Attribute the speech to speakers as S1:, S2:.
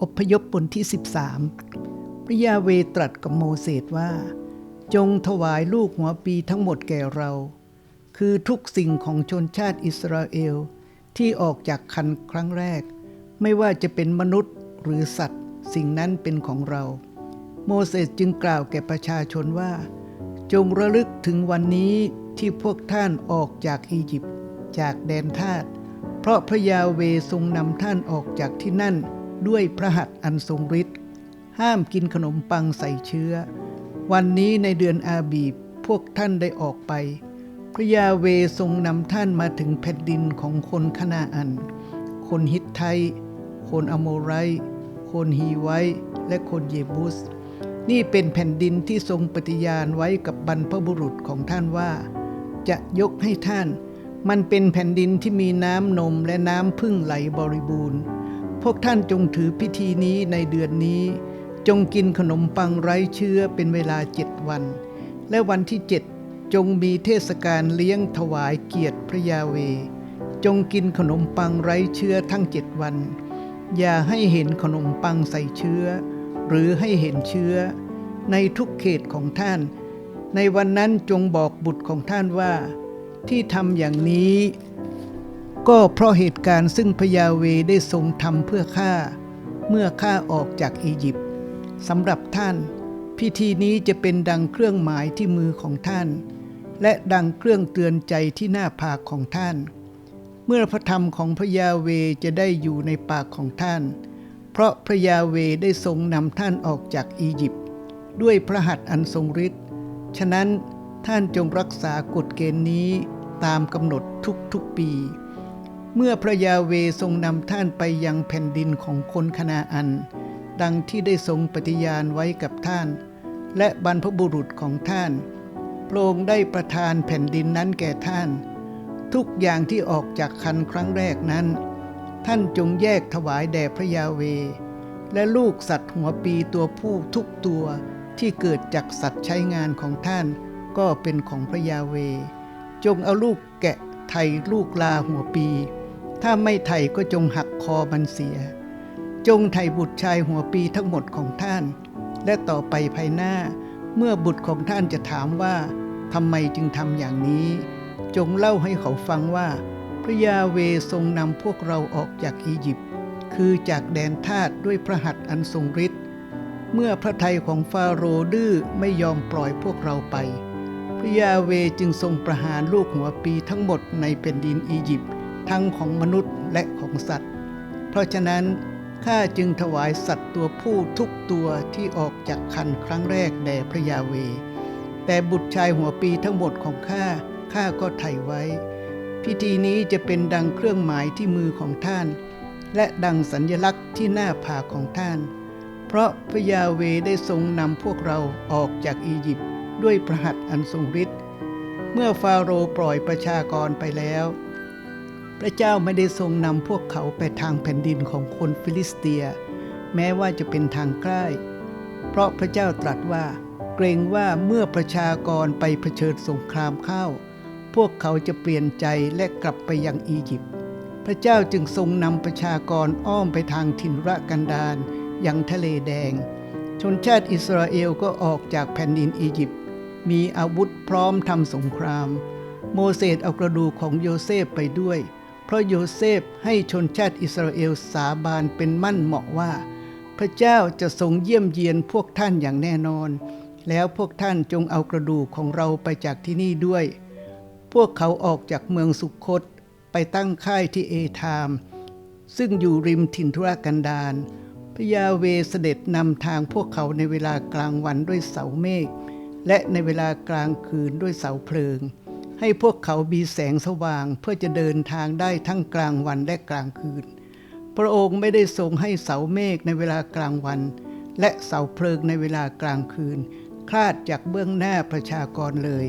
S1: อพยพบนที่ 13 พระยาเวตรัสกับโมเสสว่า จงถวายลูกหัวปีทั้งหมดแก่เรา คือทุกสิ่งของชนชาติอิสราเอลที่ออกจากคันครั้งแรก ไม่ว่าจะเป็นมนุษย์หรือสัตว์ สิ่งนั้นเป็นของเรา โมเสสจึงกล่าวแก่ประชาชนว่า จงระลึกถึงวันนี้ที่พวกท่านออกจากอียิปต์จากแดนทาสเพราะพระยาเวทรงนำท่านออกจากที่นั่น ด้วยพระหัตถ์อันทรงฤทธิ์ห้ามกินขนมปังใส่เชื้อ วันนี้ในเดือนอาบีบพวกท่านได้ออกไป พระยาเวทรงนำท่านมาถึงแผ่นดินของคนคณาอัน คนฮิตไทคนอโมไรคนฮีไวและคนเยบุส นี่เป็นแผ่นดินที่ทรงปฏิญาณไว้กับบรรพบุรุษของท่านว่า จะยกให้ท่าน มันเป็นแผ่นดินที่มีน้ำนมและน้ำพึ่งไหลบริบูรณ์ พวกท่านจงถือพิธีนี้ในเดือนนี้ จงกินขนมปังไร้เชื้อเป็นเวลาเจ็ดวัน และวันที่เจ็ดจงมีเทศกาลเลี้ยงถวายเกียรติพระยาเว จงกินขนมปังไร้เชื้อทั้งเจ็ดวัน อย่าให้เห็นขนมปังใส่เชื้อ หรือให้เห็นเชื้อ ในทุกเขตของท่าน ในวันนั้นจงบอกบุตรของท่านว่า ที่ทำอย่างนี้ ก็เพราะเหตุการณ์ซึ่งพระยาเวได้ทรงทำเพื่อข้าเมื่อข้าออกจากอียิปต์สำหรับท่าน พิธีนี้จะเป็นดังเครื่องหมายที่มือของท่าน และดังเครื่องเตือนใจที่หน้าผากของท่าน เมื่อพระธรรมของพระยาเวจะได้อยู่ในปากของท่าน เพราะพระยาเวได้ทรงนำท่านออกจากอียิปต์ด้วยพระหัตถ์อันทรงฤทธิ์ฉะนั้นท่านจงรักษากฎเกณฑ์นี้ตามกำหนดทุกๆปี เมื่อพระยาเวทรงนำท่านไปยังแผ่นดินของคนคณาอัน ดังที่ได้ทรงปฏิญาณไว้กับท่าน และบรรพบุรุษของท่านพระองค์ได้ประทานแผ่นดินนั้นแก่ท่าน ทุกอย่างที่ออกจากคันครั้งแรกนั้น ท่านจงแยกถวายแด่พระยาเว และลูกสัตว์หัวปีตัวผู้ทุกตัวที่เกิดจากสัตว์ใช้งานของท่าน ก็เป็นของพระยาเว จงเอาลูกแกะไทยลูกลาหัวปี ถ้าไม่ไทยก็จงหักคอมันเสีย จงไทยบุตรชายหัวปีทั้งหมดของท่าน และต่อไปภายหน้า เมื่อบุตรของท่านจะถามว่าทำไมจึงทำอย่างนี้ จงเล่าให้เขาฟังว่า พระยาเวทรงนำพวกเราออกจากอียิปต์คือจากแดนทาสด้วยพระหัตถ์อันทรงฤทธิ์เมื่อพระทัยของฟาโรห์ดื้อไม่ยอมปล่อยพวกเราไป พระยาเวจึงทรงประหารลูกหัวปีทั้งหมดในแผ่นดินอียิปต์ ทั้งของมนุษย์และของสัตว์ เพราะฉะนั้นข้าจึงถวายสัตว์ตัวผู้ทุกตัวที่ออกจากคันครั้งแรกแด่พระยาเว แต่บุตรชายหัวปีทั้งหมดของข้าข้าก็ไถ่ไว้ พิธีนี้จะเป็นดังเครื่องหมายที่มือของท่าน และดังสัญญลักษณ์ที่หน้าผากของท่าน เพราะพระยาเวได้ทรงนำพวกเราออกจากอียิปต์ด้วยพระหัตอันทรงฤทธิ์เมื่อฟาโรห์ปล่อยประชากรไปแล้ว พระเจ้าไม่ได้ทรงนำพวกเขาไปทางแผ่นดินของคนฟิลิสเตีย แม้ว่าจะเป็นทางใกล้ เพราะพระเจ้าตรัสว่า เกรงว่าเมื่อประชากรไปเผชิญสงครามเข้า พวกเขาจะเปลี่ยนใจและกลับไปยังอียิปต์ พระเจ้าจึงทรงนำประชากรอ้อมไปทางถิ่นระกันดารยังทะเลแดง ชนชาติอิสราเอลก็ออกจากแผ่นดินอียิปต์มีอาวุธพร้อมทำสงคราม โมเสสเอากระดูกของโยเซฟไปด้วย เพราะโยเซฟให้ชนชาติอิสราเอลสาบานเป็นมั่นเหมาะว่า พระเจ้าจะทรงเยี่ยมเยียนพวกท่านอย่างแน่นอน แล้วพวกท่านจงเอากระดูกของเราไปจากที่นี่ด้วย พวกเขาออกจากเมืองสุขคตไปตั้งค่ายที่เอธาม ซึ่งอยู่ริมถิ่นทุรกันดารพระยาเวเสด็จนำทางพวกเขาในเวลากลางวันด้วยเสาเมฆและในเวลากลางคืนด้วยเสาเพลิง ให้พวกเขามีแสงสว่างเพื่อจะเดินทางได้ทั้งกลางวันและกลางคืน พระองค์ไม่ได้ทรงให้เสาเมฆในเวลากลางวัน และเสาเพลิงในเวลากลางคืน คลาดจากเบื้องหน้าประชากรเลย